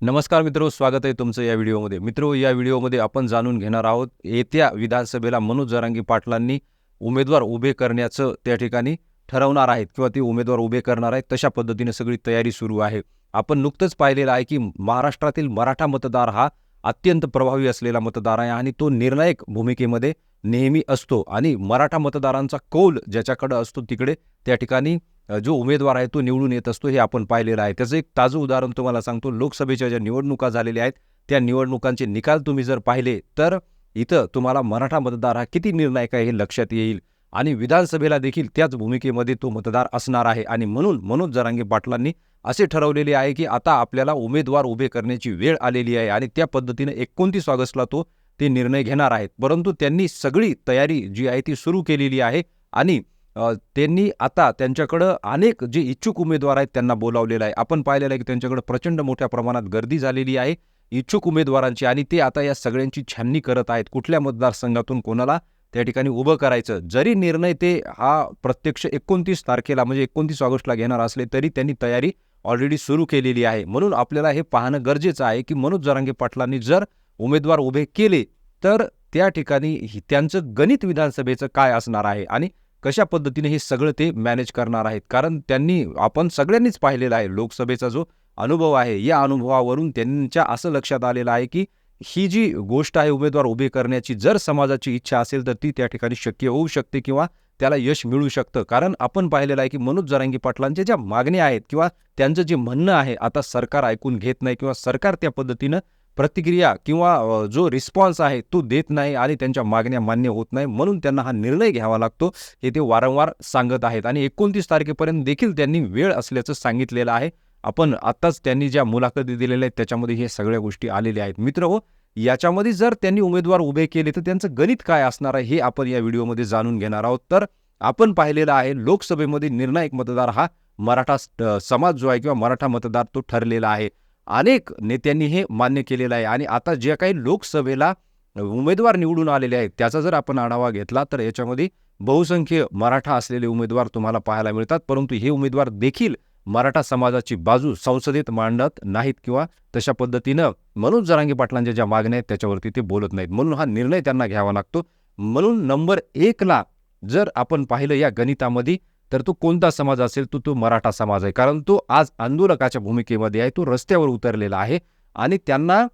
नमस्कार मित्रो स्वागत आहे तुमचं या व्हिडिओमध्ये. मित्रो या व्हिडिओमध्ये आपण जाणून घेणार आहोत येत्या विधानसभेला मनोज जरांगी पाटलांनी उमेदवार उभे करण्याचं त्या ठिकाणी ठरवणार आहेत किंवा ते उमेदवार उभे करणार आहेत तशा पद्धतीने सगळी तयारी सुरू आहे. आपण नुकतंच पाहिलेलं आहे की महाराष्ट्रातील मराठा मतदार हा अत्यंत प्रभावी असलेला मतदार आहे आणि तो निर्णायक भूमिकेमध्ये नेहमी असतो आणि मराठा मतदारांचा कौल ज्याच्याकडं असतो तिकडे त्या ठिकाणी जो उमेदवार आहे तो निवडून येत असतो हे आपण पाहिलेलं आहे. त्याचं एक ताजं उदाहरण तुम्हाला सांगतो. लोकसभेच्या ज्या निवडणुका झालेल्या आहेत त्या निवडणुकांचे निकाल तुम्ही जर पाहिले तर इथं तुम्हाला मराठा मतदार हा किती निर्णायक आहे हे लक्षात येईल. आणि विधानसभेला देखील त्याच भूमिकेमध्ये तो मतदार असणार आहे. आणि म्हणून मनोज जरांगे पाटलांनी असे ठरवलेले आहे की आता आपल्याला उमेदवार उभे करण्याची वेळ आलेली आहे आणि त्या पद्धतीने एकोणतीस ऑगस्टला तो ते निर्णय घेणार आहेत. परंतु त्यांनी सगळी तयारी जी आहे ती सुरू केलेली आहे आणि त्यांनी आता त्यांच्याकडं अनेक जे इच्छुक उमेदवार आहेत त्यांना बोलावलेलं आहे. आपण पाहिलेलं आहे की त्यांच्याकडे प्रचंड मोठ्या प्रमाणात गर्दी झालेली आहे. इच्छुक उमेदवारांची आणि ते आता या सगळ्यांची छाननी करत आहेत. कुठल्या मतदारसंघातून कोणाला त्या ठिकाणी उभं करायचं? जरी निर्णय ते हा प्रत्यक्ष एकोणतीस तारखेला म्हणजे एकोणतीस ऑगस्टला घेणार असले तरी त्यांनी तयारी ऑलरेडी सुरू केलेली आहे. म्हणून आपल्याला हे पाहणं गरजेचं आहे की मनोज जरांगे पाटलांनी जर उमेदवार उभे केले तर त्या ठिकाणी त्यांचं गणित विधानसभेचं काय असणार आहे? आणि कशा पद्धतीने हे सगळं ते मॅनेज करणार आहेत? कारण त्यांनी आपण सगळ्यांनीच पाहिलेलं आहे लोकसभेचा जो अनुभव आहे या अनुभवावरून त्यांच्या असं लक्षात आलेलं आहे की ही जी गोष्ट आहे उमेदवार उभे करण्याची जर समाजाची इच्छा असेल तर ती त्या ठिकाणी शक्य होऊ शकते किंवा त्याला यश मिळू शकतं. कारण आपण पाहिलेलं आहे की मनोज जरांगी पाटलांच्या ज्या मागण्या आहेत किंवा त्यांचं जे म्हणणं आहे आता सरकार ऐकून घेत नाही किंवा सरकार त्या पद्धतीनं प्रतिक्रिया किंवा जो रिस्पॉन्स आहे तो देत नाही आणि त्यांच्या मागण्या मान्य होत नाही म्हणून त्यांना हा निर्णय घ्यावा लागतो हे ते वारंवार सांगत आहेत. आणि एकोणतीस तारखेपर्यंत देखील त्यांनी वेळ असल्याचं सांगितलेलं आहे. आपण आत्ताच त्यांनी ज्या मुलाखती दिलेल्या आहेत त्याच्यामध्ये हे सगळ्या गोष्टी आलेल्या आहेत. मित्र हो याच्यामध्ये जर त्यांनी उमेदवार उभे केले तर त्यांचं गणित काय असणार आहे हे आपण या व्हिडिओमध्ये जाणून घेणार आहोत. तर आपण पाहिलेलं आहे लोकसभेमध्ये निर्णायक मतदार हा मराठा समाज जो आहे किंवा मराठा मतदार तो ठरलेला आहे. अनेक नेत्यांनी हे मान्य केलेलं आहे. आणि आता ज्या काही लोकसभेला उमेदवार निवडून आलेले आहेत त्याचा जर आपण आढावा घेतला तर याच्यामध्ये बहुसंख्य मराठा असलेले उमेदवार तुम्हाला पाहायला मिळतात. परंतु हे उमेदवार देखील मराठा समाजाची बाजू संसदेत मांडत नाहीत किंवा तशा पद्धतीनं मनोज जरांगे पाटलांच्या ज्या मागण्या आहेत त्याच्यावरती ते बोलत नाहीत. म्हणून हा निर्णय त्यांना घ्यावा लागतो. म्हणून नंबर एकला जर आपण पाहिलं या गणितामध्ये तर तो कोणता समाज असेल तो तो मराठा समाज आहे. कारण तो आज आंदोलकाच्या भूमिकेमध्ये आहे तो रस्त्यावर उतरलेला आहे आणि त्यांना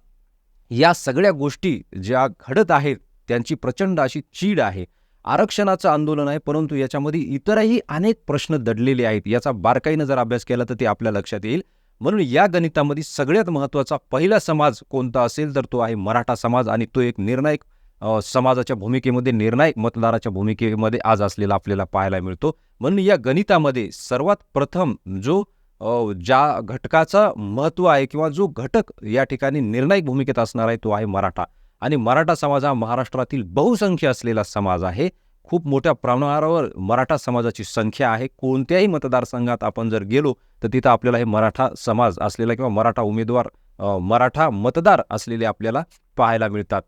या सगळ्या गोष्टी ज्या घडत आहेत त्यांची प्रचंड अशी चीड आहे. आरक्षणाचं आंदोलन आहे परंतु याच्यामध्ये इतरही अनेक प्रश्न दडलेले आहेत. याचा बारकाईनं जर अभ्यास केला तर ते आपल्या लक्षात येईल. म्हणून या गणितामध्ये सगळ्यात महत्त्वाचा पहिला समाज कोणता असेल तर तो आहे मराठा समाज आणि तो एक निर्णायक समाजाच्या भूमिकेमध्ये निर्णायक मतदाराच्या भूमिकेमध्ये आज असलेला आपल्याला पाहायला मिळतो. म्हणून या गणितामध्ये सर्वात प्रथम जो ज्या घटकाचा महत्त्व आहे किंवा जो घटक या ठिकाणी निर्णायक भूमिकेत असणार आहे तो आहे मराठा. आणि मराठा समाज हा महाराष्ट्रातील बहुसंख्य असलेला समाज आहे. खूप मोठ्या प्रमाणावर मराठा समाजाची संख्या आहे. कोणत्याही मतदारसंघात आपण जर गेलो तर तिथं आपल्याला हे मराठा समाज असलेला किंवा मराठा उमेदवार मराठा मतदार असलेले आपल्याला पाहायला मिळतात.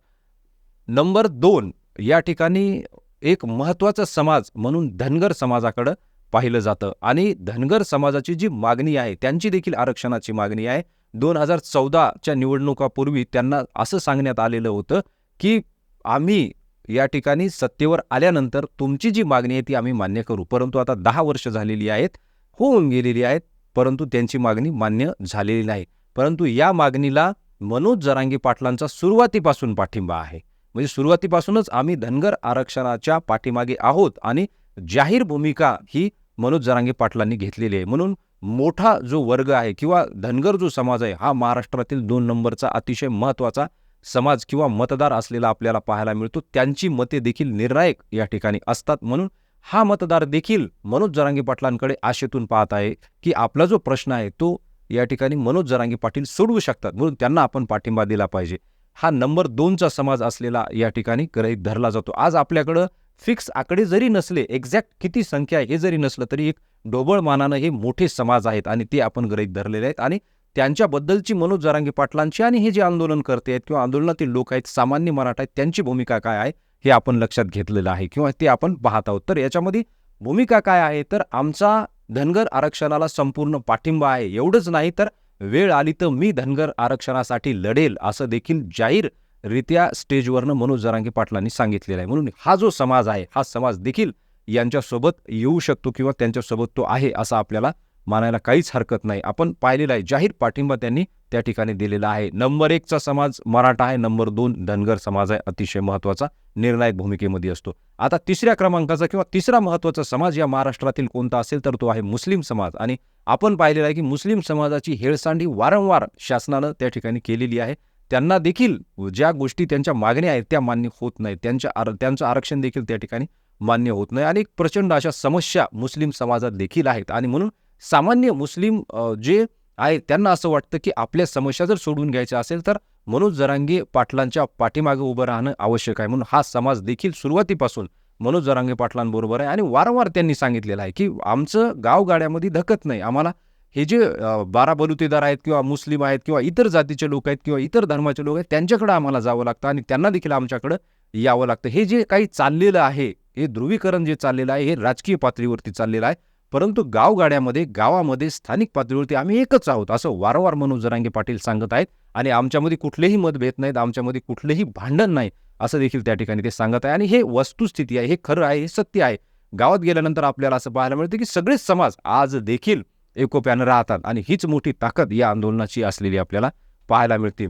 नंबर दोन या ठिकाणी एक महत्त्वाचा समाज म्हणून धनगर समाजाकडं पाहिलं जातं. आणि धनगर समाजाची जी मागणी आहे त्यांची देखील आरक्षणाची मागणी आहे. दोन हजार चौदाच्या निवडणुकापूर्वी त्यांना असं सांगण्यात आलेलं होतं की आम्ही या ठिकाणी सत्तेवर आल्यानंतर तुमची जी मागणी आहे ती आम्ही मान्य करू. परंतु आता दहा वर्ष झालेली आहेत होऊन गेलेली आहेत परंतु त्यांची मागणी मान्य झालेली नाही. परंतु या मागणीला मनोज जरांगी पाटलांचा सुरुवातीपासून पाठिंबा आहे. म्हणजे सुरुवातीपासूनच आम्ही धनगर आरक्षणाच्या पाठीमागे आहोत आणि जाहीर भूमिका ही मनोज जरांगे पाटलांनी घेतलेली आहे. म्हणून मोठा जो वर्ग आहे किंवा धनगर जो समाज आहे हा महाराष्ट्रातील दोन नंबरचा अतिशय महत्त्वाचा समाज किंवा मतदार असलेला आपल्याला पाहायला मिळतो. त्यांची मते देखील निर्णायक या ठिकाणी असतात. म्हणून हा मतदार देखील मनोज जरांगे पाटलांकडे आशेतून पाहत आहे की आपला जो प्रश्न आहे तो या ठिकाणी मनोज जरांगे पाटील सोडवू शकतात. म्हणून त्यांना आपण पाठिंबा दिला पाहिजे. हा नंबर दोनचा समाज असलेला या ठिकाणी गृहीत धरला जातो. आज आपल्याकडं फिक्स आकडे जरी नसले एक्झॅक्ट किती संख्या आहे हे जरी नसलं तरी एक ढोबळ मानानं हे मोठे समाज आहेत आणि ते आपण गृहीत धरलेले आहेत. आणि त्यांच्याबद्दलची मनोज जरांगे पाटलांची आणि हे जे आंदोलन करते आहेत किंवा आंदोलनातील लोक आहेत सामान्य मराठा आहेत त्यांची भूमिका काय आहे हे आपण लक्षात घेतलेलं आहे किंवा ते आपण पाहत आहोत. तर याच्यामध्ये भूमिका काय आहे? तर आमचा धनगर आरक्षणाला संपूर्ण पाठिंबा आहे. एवढंच नाही तर वेळ आली तर मी धनगर आरक्षणासाठी लढेल असं देखील जाहीररित्या स्टेजवरनं मनोज जरांगे पाटलांनी सांगितलेलं आहे. म्हणून हा जो समाज आहे हा समाज देखील यांच्यासोबत येऊ शकतो किंवा त्यांच्यासोबत तो आहे असं आपल्याला मानायला काहीच हरकत नाही. आपण पाहिलेलं आहे जाहीर पाठिंबा त्यांनी त्या ठिकाणी दिलेला आहे. नंबर एकचा समाज मराठा आहे नंबर दोन धनगर समाज आहे अतिशय महत्त्वाचा निर्णायक भूमिकेमध्ये असतो. आता तिसऱ्या क्रमांकाचा किंवा तिसरा महत्त्वाचा समाज या महाराष्ट्रातील कोणता असेल तर तो आहे मुस्लिम समाज. आणि आपण पाहिलेलं आहे की मुस्लिम समाजाची हेळसांडी वारंवार शासनानं त्या ठिकाणी केलेली आहे. त्यांना देखील ज्या गोष्टी त्यांच्या मागण्या आहेत त्या मान्य होत नाहीत. त्यांच्या आर त्यांचं आरक्षण देखील त्या ठिकाणी मान्य होत नाही. आणि प्रचंड अशा समस्या मुस्लिम समाजात देखील आहेत. आणि म्हणून सामान्य मुस्लिम जे आहे त्यांना असं वाटतं की आपल्या समस्या जर सोडून घ्यायच्या असेल तर मनोज जरांगे पाटलांच्या पाठीमागे उभं राहणं आवश्यक आहे. म्हणून हा समाज देखील सुरुवातीपासून मनोज जरांगे पाटलांबरोबर आहे. आणि वारंवार त्यांनी सांगितलेलं आहे की आमचं गावगाड्यामध्ये धकत नाही. आम्हाला हे जे बारा बलुतेदार आहेत किंवा मुस्लिम आहेत किंवा इतर जातीचे लोक आहेत किंवा इतर धर्माचे लोक आहेत त्यांच्याकडे आम्हाला जावं लागतं आणि त्यांना देखील आमच्याकडं यावं लागतं. हे जे काही चाललेलं आहे हे ध्रुवीकरण जे चाललेलं आहे हे राजकीय पातळीवरती चाललेलं आहे. परंतु गावगाड्यामध्ये गावामध्ये स्थानिक पातळीवरती आम्ही एकच आहोत असं वारंवार मनोज जरांगे पाटील सांगत आहेत. आणि आमच्यामध्ये कुठलेही मतभेद नाहीत आमच्यामध्ये कुठलेही भांडण नाही. असं देखील त्या ठिकाणी ते सांगत आहे. आणि हे वस्तुस्थिती आहे हे खरं आहे हे सत्य आहे. गावात गेल्यानंतर आपल्याला असं पाहायला मिळतं की सगळेच समाज आज देखील एकोप्यानं राहतात. आणि हीच मोठी ताकद या आंदोलनाची असलेली आपल्याला पाहायला मिळते.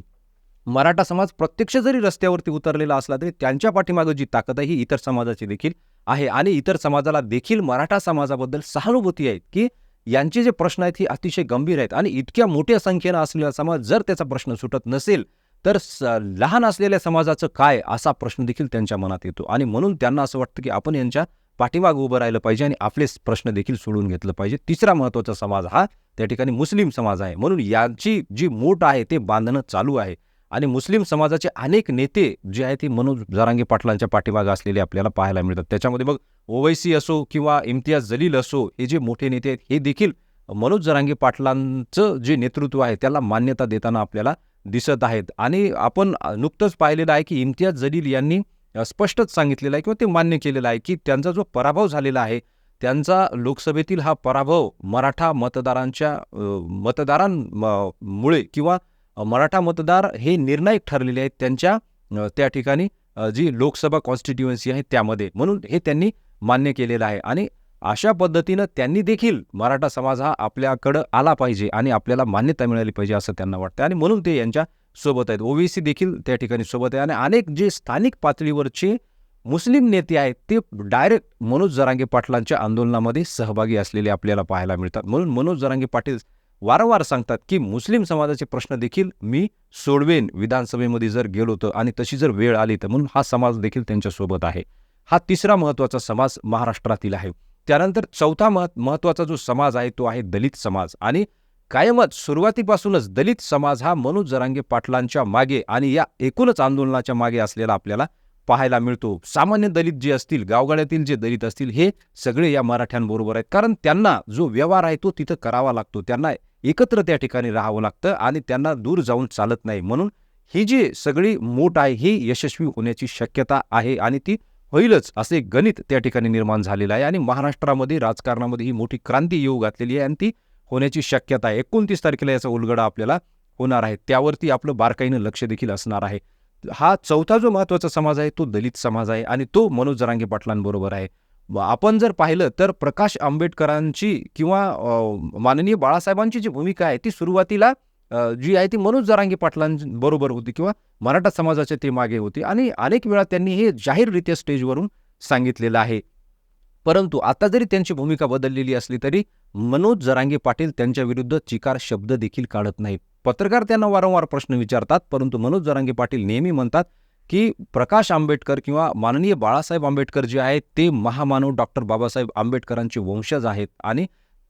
मराठा समाज प्रत्यक्ष जरी रस्त्यावरती उतरलेला असला तरी त्यांच्या पाठीमागं जी ताकद आहे ही इतर समाजाची देखील आहे. आणि इतर समाजाला देखील मराठा समाजाबद्दल सहानुभूती आहेत की यांचे जे प्रश्न आहेत हे अतिशय गंभीर आहेत. आणि इतक्या मोठ्या संख्येनं असलेला समाज जर त्याचा प्रश्न सुटत नसेल तर स लहान असलेल्या समाजाचं काय असा प्रश्न देखील त्यांच्या मनात येतो. आणि म्हणून त्यांना असं वाटतं की आपण यांच्या पाठीमाग उभं राहिलं पाहिजे आणि आपले प्रश्न देखील सोडून घेतलं पाहिजे. तिसरा महत्त्वाचा समाज हा त्या ठिकाणी मुस्लिम समाज आहे. म्हणून यांची जी मोठ आहे ते बांधणं चालू आहे. आणि मुस्लिम समाजाचे अनेक नेते जे आहेत ते मनोज जरांगे पाटलांच्या पाठीमागे असलेले आपल्याला पाहायला मिळतात. त्याच्यामध्ये मग ओवैसी असो किंवा इम्तियाज जलील असो हे जे मोठे नेते आहेत हे देखील मनोज जरांगे पाटलांचं जे नेतृत्व आहे त्याला मान्यता देताना आपल्याला दिसत आहेत. आणि आपण नुकतंच पाहिलेलं आहे की इम्तियाज जलील यांनी स्पष्टच सांगितलेलं आहे किंवा ते मान्य केलेलं आहे की त्यांचा जो पराभव झालेला आहे त्यांचा लोकसभेतील हा पराभव मराठा मतदारांच्या मतदारांमुळे किंवा मराठा मतदार हे निर्णायक ठरलेले आहेत त्यांच्या त्या ठिकाणी जी लोकसभा कॉन्स्टिट्युएन्सी आहे त्यामध्ये. म्हणून हे त्यांनी मान्य केलेलं आहे. आणि अशा पद्धतीनं त्यांनी देखील मराठा समाज हा आपल्याकडं आला पाहिजे आणि आपल्याला मान्यता मिळाली पाहिजे असं त्यांना वाटतं आणि म्हणून ते यांच्या सोबत आहेत. ओबीसी देखील त्या ठिकाणी सोबत आहे. आणि अनेक जे स्थानिक पातळीवरचे मुस्लिम नेते आहेत ते डायरेक्ट मनोज जरांगे पाटलांच्या आंदोलनामध्ये सहभागी असलेले आपल्याला पाहायला मिळतात. म्हणून मनोज जरांगे पाटील वारंवार सांगतात की मुस्लिम समाजाचे प्रश्न देखील मी सोडवेन विधानसभेमध्ये जर गेलो तर आणि तशी जर वेळ आली तर. म्हणून हा समाज देखील त्यांच्यासोबत आहे. हा तिसरा महत्त्वाचा समाज महाराष्ट्रातील आहे. त्यानंतर चौथा महत् महत्त्वाचा जो समाज आहे तो आहे दलित समाज. आणि कायमच सुरुवातीपासूनच दलित समाज हा मनोज जरांगे पाटलांच्या मागे आणि या एकूणच आंदोलनाच्या मागे असलेला आपल्याला पाहायला मिळतो. सामान्य दलित जे असतील गावगाड्यातील जे दलित असतील हे सगळे या मराठ्यांबरोबर आहेत. कारण त्यांना जो व्यवहार आहे तो तिथं करावा लागतो. त्यांना एकत्र त्या ठिकाणी राहावं लागतं आणि त्यांना दूर जाऊन चालत नाही. म्हणून ही जी सगळी मोठ आहे ही यशस्वी होण्याची शक्यता आहे आणि ती होईलच असे गणित त्या ठिकाणी निर्माण झालेलं आहे आणि महाराष्ट्रामध्ये राजकारणामध्ये ही मोठी क्रांती येऊ घातलेली आहे आणि ती होण्याची शक्यता आहे. एकोणतीस तारखेला याचा उलगडा आपल्याला होणार आहे. त्यावरती आपलं बारकाईनं लक्ष देखील असणार आहे. हा चौथा जो महत्त्वाचा समाज आहे तो दलित समाज आहे आणि तो मनोज जरांगे पाटलांबरोबर आहे. आपण जर पाहिलं तर प्रकाश आंबेडकरांची किंवा माननीय बाळासाहेबांची जी भूमिका आहे ती सुरुवातीला जी आहे ती मनोज जरांगी पाटलांबरोबर होती किंवा मराठा समाजाचे ते मागे होती. आणि अनेक वेळा त्यांनी हे जाहीररित्या स्टेजवरून सांगितलेलं आहे. परंतु आता जरी त्यांची भूमिका बदललेली असली तरी मनोज जरांगे पाटील त्यांच्या विरुद्ध चिकार शब्द देखील काढत नाहीत. पत्रकार त्यांना वारंवार प्रश्न विचारतात परंतु मनोज जरांगे पाटील नेहमी म्हणतात की प्रकाश आंबेडकर किंवा माननीय बाळासाहेब आंबेडकर जे आहेत ते महामानव डॉक्टर बाबासाहेब आंबेडकरांचे वंशज आहेत. आणि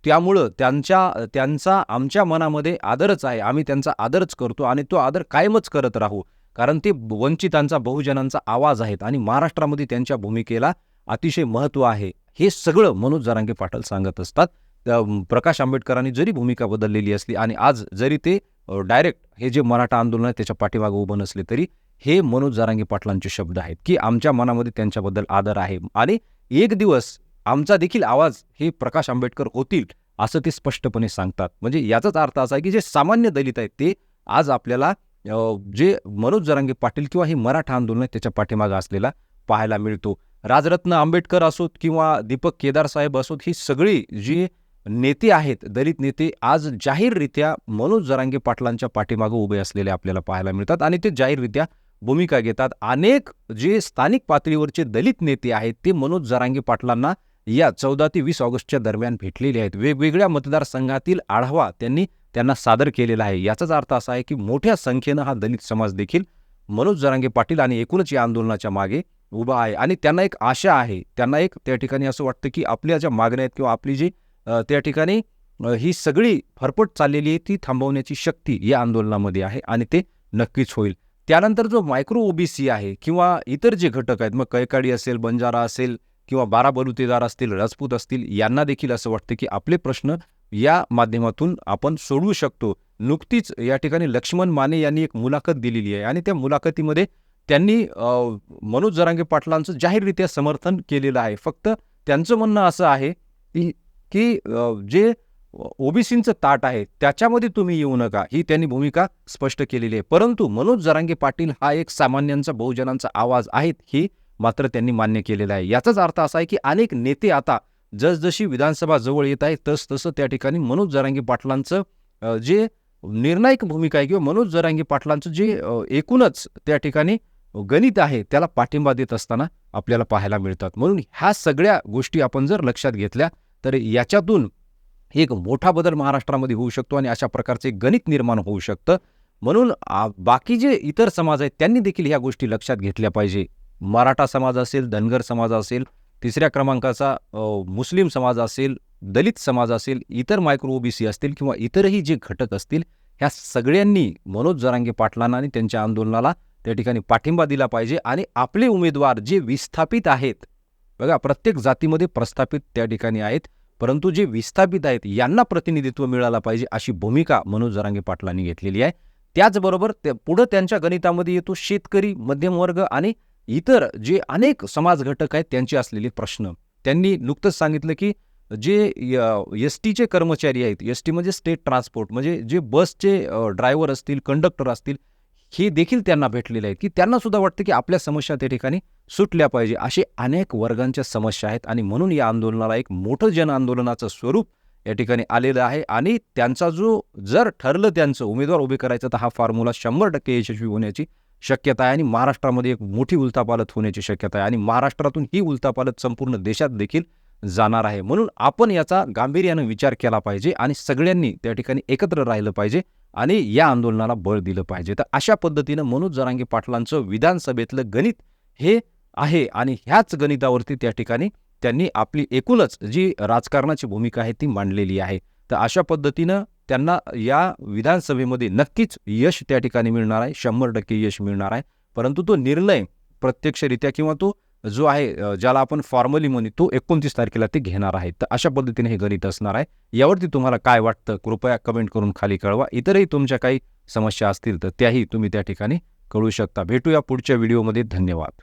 त्यामुळं त्यांच्या त्यांचा आमच्या मनामध्ये आदरच आहे. आम्ही त्यांचा आदरच करतो आणि तो आदर कायमच करत राहू. कारण ते वंचितांचा बहुजनांचा आवाज आहेत आणि महाराष्ट्रामध्ये त्यांच्या भूमिकेला अतिशय महत्त्व आहे. हे सगळं मनोज जरांगे पाटील सांगत असतात. प्रकाश आंबेडकरांनी जरी भूमिका बदललेली असली आणि आज जरी ते डायरेक्ट हे जे मराठा आंदोलन आहे त्याच्या पाठीमागे उभं नसले तरी हे मनोज जरांगे पाटलांचे शब्द आहेत की आमच्या मनामध्ये त्यांच्याबद्दल आदर आहे. आणि एक दिवस आमचा देखील आवाज हे प्रकाश आंबेडकर होतील असं ते स्पष्टपणे सांगतात. म्हणजे याचाच अर्थ असा आहे की जे सामान्य दलित आहेत ते आज आपल्याला जे मनोज जरांगे पाटील किंवा हे मराठा आंदोलन आहे त्याच्या पाठीमागं असलेला पाहायला मिळतो. राजरत्न आंबेडकर असोत किंवा दीपक केदार साहेब असोत ही सगळी जी नेते आहेत दलित नेते आज जाहीररित्या मनोज जरांगे पाटलांच्या पाठीमागं उभे असलेले आपल्याला पाहायला मिळतात आणि ते जाहीररित्या भूमिका घेतात. अनेक जे स्थानिक पातळीवरचे दलित नेते आहेत ते मनोज जरांगे पाटलांना या चौदा ते वीस ऑगस्टच्या दरम्यान भेटलेले आहेत. वेगवेगळ्या मतदारसंघातील आढावा त्यांनी त्यांना सादर केलेला आहे. याचाच अर्थ असा आहे की मोठ्या संख्येनं हा दलित समाज देखील मनोज जरांगे पाटील आणि एकूणच या आंदोलनाच्या मागे उभा आहे. आणि त्यांना एक आशा आहे. त्यांना एक त्या ठिकाणी असं वाटतं की आपल्या ज्या मागण्या आहेत किंवा आपली जी त्या ठिकाणी ही सगळी फरफट चाललेली आहे ती थांबवण्याची शक्ती या आंदोलनामध्ये आहे आणि ते नक्कीच होईल. त्यानंतर जो मायक्रो ओबीसी आहे किंवा इतर जे घटक आहेत मग कैकाडी असेल बंजारा असेल किंवा बारा बलुतेदार असतील राजपूत असतील यांना देखील असं वाटतं की आपले प्रश्न या माध्यमातून आपण सोडवू शकतो. नुकतीच या ठिकाणी लक्ष्मण माने यांनी एक मुलाखत दिलेली आहे आणि त्या मुलाखतीमध्ये त्यांनी मनोज जरांगे पाटलांचं जाहीररित्या समर्थन केलेलं आहे. फक्त त्यांचं म्हणणं असं आहे की की जे ओबीसींचं ताट आहे त्याच्यामध्ये तुम्ही येऊ नका. ही त्यांनी भूमिका स्पष्ट केलेली आहे. परंतु मनोज जरांगे पाटील हा एक सामान्यांचा बहुजनांचा आवाज आहेत. ही मात्र त्यांनी मान्य केलेलं आहे. याचाच अर्थ असा आहे की अनेक नेते आता जसजशी विधानसभा जवळ येत आहे तस तसं त्या ठिकाणी मनोज जरांगी पाटलांचं जे निर्णायक भूमिका आहे किंवा मनोज जरांगी पाटलांचं जे एकूणच त्या ठिकाणी गणित आहे त्याला पाठिंबा देत असताना आपल्याला पाहायला मिळतात. म्हणून ह्या सगळ्या गोष्टी आपण जर लक्षात घेतल्या तर याच्यातून एक मोठा बदल महाराष्ट्रामध्ये होऊ शकतो आणि अशा प्रकारचे गणित निर्माण होऊ शकतं. म्हणून बाकी जे इतर समाज आहेत त्यांनी देखील ह्या गोष्टी लक्षात घेतल्या पाहिजे. मराठा समाज असेल धनगर समाज असेल तिसऱ्या क्रमांकाचा मुस्लिम समाज असेल दलित समाज असेल इतर मायक्रो ओबीसी असतील किंवा इतरही जे घटक असतील ह्या सगळ्यांनी मनोज जरांगे पाटलांना आणि त्यांच्या आंदोलनाला त्या ठिकाणी पाठिंबा दिला पाहिजे आणि आपले उमेदवार जे विस्थापित आहेत बघा प्रत्येक जातीमध्ये प्रस्थापित त्या ठिकाणी आहेत परंतु जे विस्थापित आहेत यांना प्रतिनिधित्व मिळालं पाहिजे अशी भूमिका मनोज जरांगे पाटलांनी घेतलेली आहे. त्याचबरोबर ते पुढं त्यांच्या गणितामध्ये येतो शेतकरी मध्यमवर्ग आणि इतर जे अनेक समाज घटक आहेत त्यांचे असलेले प्रश्न. त्यांनी नुकतंच सांगितलं की जे एस टीचे कर्मचारी आहेत एस टी म्हणजे स्टेट ट्रान्सपोर्ट म्हणजे जे बसचे ड्रायव्हर असतील कंडक्टर असतील हे देखील त्यांना भेटलेले आहेत. की त्यांना सुद्धा वाटतं की आपल्या समस्या त्या ठिकाणी सुटल्या पाहिजे. असे अनेक वर्गांच्या समस्या आहेत आणि म्हणून या आंदोलनाला एक मोठं जन आंदोलनाचं स्वरूप या ठिकाणी आलेलं आहे. आणि त्यांचा जो जर ठरलं त्यांचं उमेदवार उभे करायचं तर हा फॉर्म्युला शंभर टक्के यशस्वी होण्याची शक्यता आहे आणि महाराष्ट्रामध्ये एक मोठी उलथापालत होण्याची शक्यता आहे आणि महाराष्ट्रातून ही उलथापालत संपूर्ण देशात देखील जाणार आहे. म्हणून आपण याचा गांभीर्यानं विचार केला पाहिजे आणि सगळ्यांनी त्या ठिकाणी एकत्र राहिलं पाहिजे आणि या आंदोलनाला बळ दिलं पाहिजे. तर अशा पद्धतीनं मनोज जरांगे पाटलांचं विधानसभेतलं गणित हे आहे आणि ह्याच गणितावरती त्या ठिकाणी त्यांनी आपली एकूणच जी राजकारणाची भूमिका आहे ती मांडलेली आहे. तर अशा पद्धतीनं त्यांना या विधानसभेमध्ये नक्कीच यश त्या ठिकाणी मिळणार आहे शंभर टक्के यश मिळणार आहे. परंतु तो निर्णय प्रत्यक्षरित्या किंवा तो जो आहे ज्याला आपण फॉर्मली म्हणू तो एकोणतीस तारखेला ते घेणार आहे. तर अशा पद्धतीने हे गणित असणार आहे. यावरती तुम्हाला काय वाटतं कृपया कमेंट करून खाली कळवा. इतरही तुमच्या काही समस्या असतील तर त्याही तुम्ही त्या ठिकाणी कळू शकता. भेटूया पुढच्या व्हिडिओमध्ये धन्यवाद.